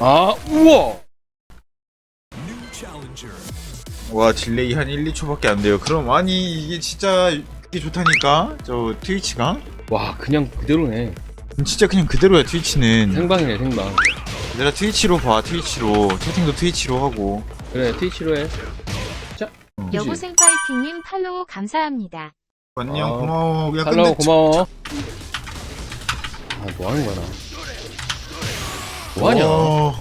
아 우와 와 딜레이 한 1, 2초밖에 안 돼요. 그럼 아니 이게 진짜 이게 좋다니까 저 트위치가 와 그냥 그대로네 진짜 그냥 그대로야 트위치는. 생방이네 생방 내가 트위치로 봐 트위치로 채팅도 트위치로 하고. 그래 트위치로 해 자, 어. 그지? 여고 생 파이팅님 팔로우 감사합니다. 안녕 아, 고마워. 야 팔로우 근데 고마워 아 뭐하는 거야 나 뭐하냐? 어,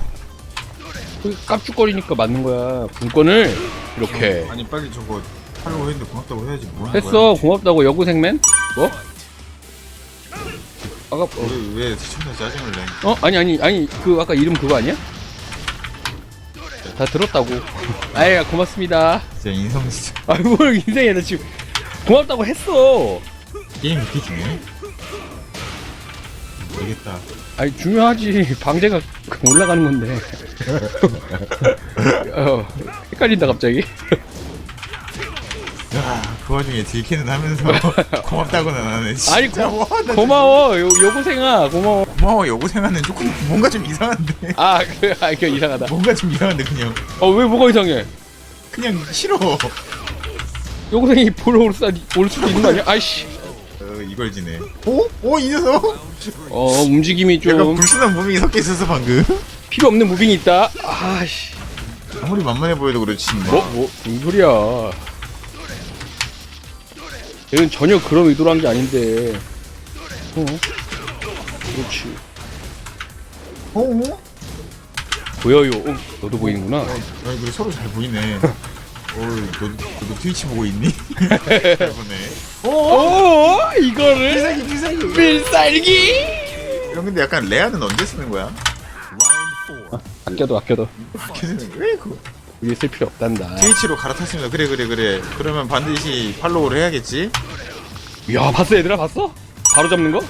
그 깝죽거리니까 맞는 거야. 분권을 이렇게. 아니 빨리 저거 팔로우 했는데 고맙다고 해야지. 뭐 하는 거야? 했어 고맙다고 여고생맨? 뭐? 아까 어, 왜, 왜 시청자 짜증을 내? 어? 아니 아니 아니 그 아까 이름 그거 아니야? 다 들었다고. 아예 고맙습니다. 진짜 인성 진짜. 아뭘 인생이야 나 지금 고맙다고 했어. 게임 웃기네. 되겠다. 아니 중요하지. 방제가 올라가는 건데. 어, 헷갈린다 갑자기. 야, 그 와중에 딜캐는 하면서 고맙다고는 안 하네. 진짜. 아니 고, 와, 나 고마워. 요, 여고생아 고마워. 고마워 여고생하는 조금 뭔가 좀 이상한데. 아그 아, 그 이상하다. 뭔가 좀 이상한데 그냥. 어 왜 뭐가 이상해? 그냥 싫어. 여고생이 보러 올, 수, 올 수도 있는 거 아니야? 아이씨. 어, 이걸 지네. 오? 오, 이 녀석? 어 움직임이 약간 좀 불순한 무빙이 섞여 있어서 방금. 필요 없는 무빙이 있다 아씨 아무리 만만해 보여도 그렇지. 뭐? 뭐? 무슨 소리야 얘는 전혀 그런 의도로 한 게 아닌데 어? 그렇지 어? 어? 보여요 어, 너도 보이는구나 어, 아니, 그래, 서로 잘 보이네. 어, 너도, 너도 트위치 보고 있니? 잘 보네. 어? 이거를 필살기, 필살기. 필살기 형, 근데 약간 레아는 언제 쓰는 거야? 아껴도 아껴도 거야? 왜 그거? 위에 쓸 필요 없단다 트위치로 갈아탔습니다. 그래, 그래, 그래. 그러면 반드시 팔로우를 해야겠지? 야 봤어 얘들아 봤어? 바로 잡는 거?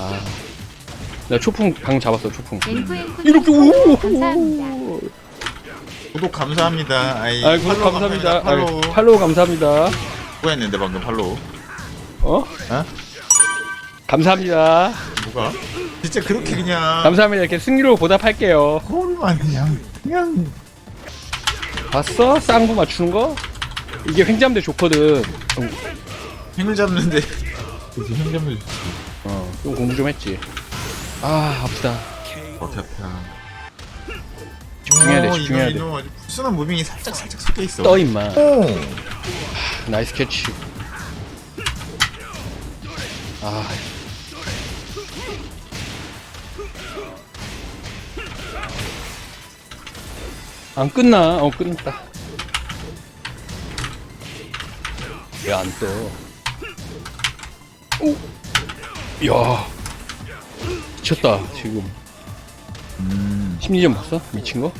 아 내가 초풍 방 잡았어 초풍 이렇게 오 감사합니다. 구독 감사합니다. 아이, 아이고 팔로우 감사합니다 팔로우. 아이고, 팔로우 감사합니다 뭐 했는데 방금 팔로우? 어? 어? 감사합니다 뭐가? 진짜 그렇게 그냥 감사합니다 이렇게 승리로 보답할게요 거울만 그냥 그냥 봤어? 쌍구 맞추는 거? 이게 횡잡대 좋거든 어, 힘을 잡는데 그래서 힘 잡는 어, 좀 공부 좀 했지 아 아프다 버텼다. 집중해야 돼, 집중해야 돼. 이놈 아주 순한 무빙이 살짝 살짝 섞여 있어. 떠 임마 오. 나이스 캐치 아 안 끝나. 어, 끝났다. 왜 안 떠? 오! 야 미쳤다, 지금. 음. 심리전 봤어? 미친 거?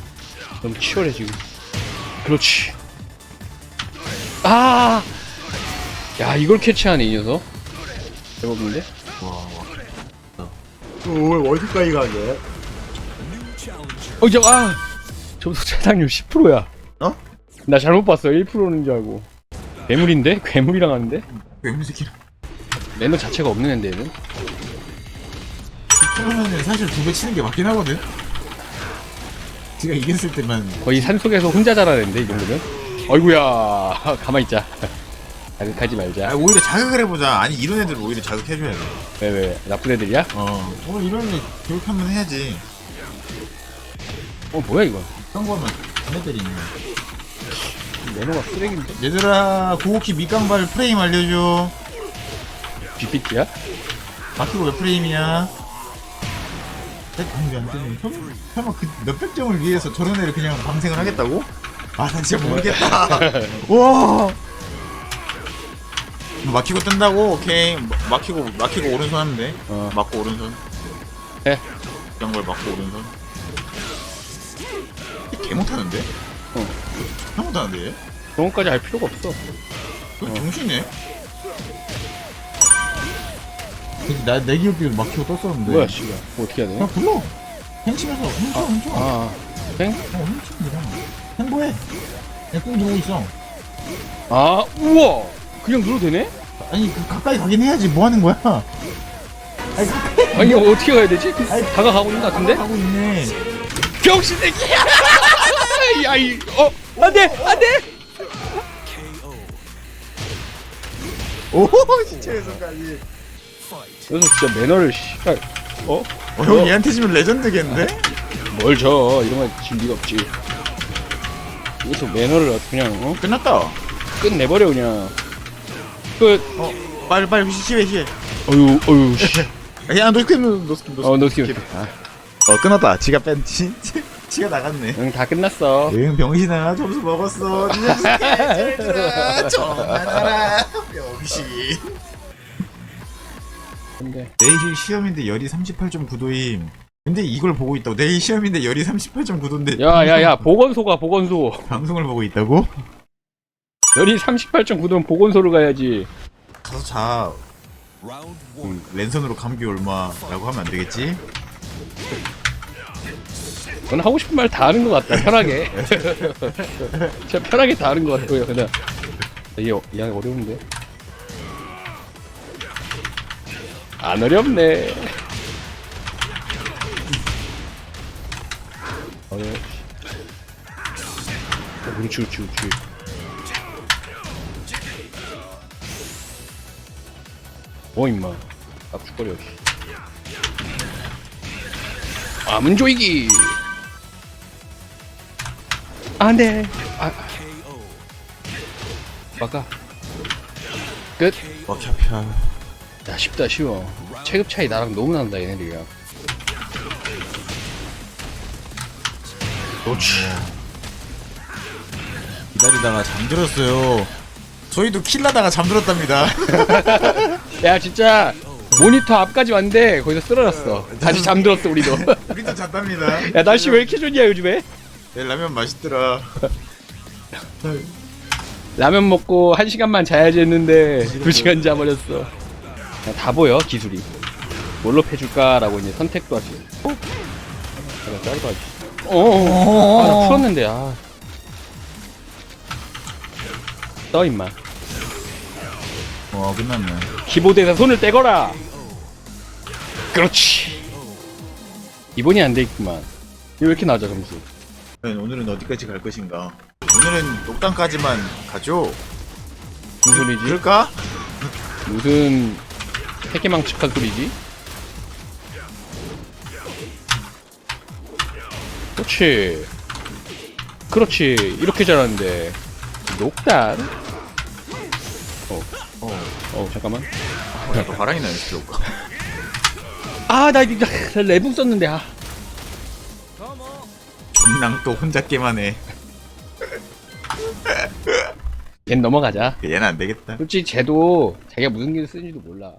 너무 치열해, 지금. 그렇지. 아! 야, 이걸 캐치하네, 이 녀석. 대박인데? 와. 와. 오 어디까지 가게? 어, 저, 아! 점수 차당률 10%야. 어? 나 잘못 봤어. 1%는 줄 알고. 괴물인데? 괴물이랑 하는데? 외물 새끼. 매너 자체가 없는 앤데, 얘는. 그러면은 사실 두 배 치는 게 맞긴 하거든. 제가 이겼을 때만 거의 산속에서 혼자 자라는데, 이 정도면? 어이구야. 가만히 있자. 자극하지 아, 말자. 오히려 자극을 해보자. 아니 이런 애들 오히려 자극해줘야 돼. 왜, 왜, 나쁜 애들이야? 어. 어 이런 애 교육 한번 해야지. 어, 뭐야, 이거. 거면 애들이 있네. 매너가 쓰레기인데? 얘들아 고우키 밑간발 프레임 알려줘. 빅비트야? 마키고 몇 프레임이야? 공개 안. 형, 설마 그 몇백 점을 위해서 저런 애를 그냥 방생을 하겠다고? 아, 나 진짜 모르겠다. 와. 막히고 뜬다고? 오케이. 마- 막히고, 막히고 오른손 하면 돼. 어. 막고 오른손. 해. 이런 걸 막고 오른손. 얘개 못하는데? 어. 개 못하는데? 얘? 것까지 할 필요가 없어. 그 정신이네? 나, 내 기억기로 막히고 떴었는데. 뭐야, 씨가. 뭐 어떻게 해야 되냐? 그냥 불러. 행치면서 훔쳐, 훔쳐. 아, 땡? 어, 훔칩니다. 행보해. 내꿈 들어오고 있어. 아, 우와! 그냥 눌러도 되네? 아니, 그 가까이 가긴 해야지. 뭐 하는 거야? 아니 이거 어떻게 가야 되지? 다가가고 있는 것 같은데? 하고 있네. 병신 새끼야! 야 이 어 안 돼 안 돼! 오, 시체에서까지. 그래서 진짜 매너를 씨발 어? 어, 형 얘한테 지면 레전드겠는데? 뭘 줘? 이런 거질 리가 없지. 여기서 매너를 아주 그냥 어? 끝났다. 끝내버려 그냥. 끝. 어, 빨리 빨리 시해 시해. 어유 어유 씨. 야, 노스킵 노스킵 노스킵. 어 노스킵. 아, 어, 끝났다. 지가 뺀 지, 지가 나갔네. 응, 다 끝났어. 응, 병신아, 점수 먹었어. 정말아라. 병신. 근데 내일 시험인데 열이 38.9도임. 근데 이걸 보고 있다고. 내일 시험인데 열이 38.9도인데 야야야 보건소가 보건소. 방송을 보고 있다고? 열이 38.9도면 보건소를 가야지. 가서 자. 음, 랜선으로 감기 얼마라고 하면 안 되겠지? 넌 하고 싶은 말 다 하는 것 같다. 편하게. 진짜 편하게 다 하는 것 같고요. 그냥 이게 어- 이 어려운데. 안 어렵네. 어, 그렇지, 그렇지, 그렇지. 뭐 임마. 압축거려. 씨. 아문 조이기. 안돼. 아. 막아. 끝. 막혀펴. 야 쉽다 쉬워. 체급 차이 나랑 너무 난다 얘네들이랑. 그렇지. 기다리다가 잠들었어요. 저희도 킬라다가 잠들었답니다. 야 진짜 모니터 앞까지 왔는데 거기서 쓰러졌어. 다시 잠들었어 우리도. 우리도 잤답니다. 야 날씨 왜 이렇게 좋냐 요즘에? 내 라면 맛있더라. 라면 먹고 한 시간만 자야지 했는데 두 시간 자버렸어. 야, 다 보여 기술이. 뭘로 패줄까라고 이제 선택도 하지. 어? 내가 짧아지. 어. 아 나 풀었는데 아. 떠 임마. 와 끝났네. 키보드에서 손을 떼거라. 그렇지. 기본이 안 돼 있구만. 이거 왜 이렇게 낮아 점수? 네, 오늘은 어디까지 갈 것인가? 오늘은 녹당까지만 가죠. 무슨 소리지? 그럴까? 무슨 세계망측한 소리지? 그렇지. 그렇지. 이렇게 잘하는데. 녹단? 어, 어, 어, 잠깐만. 또 바람이 나는 필요가. 아, 나 이거 레붕 썼는데, 아. 존낭 또 혼자 게임하네. 걘 넘어가자. 얘는 안 되겠다. 솔직히 쟤도 자기가 무슨 기술 쓰는지도 몰라.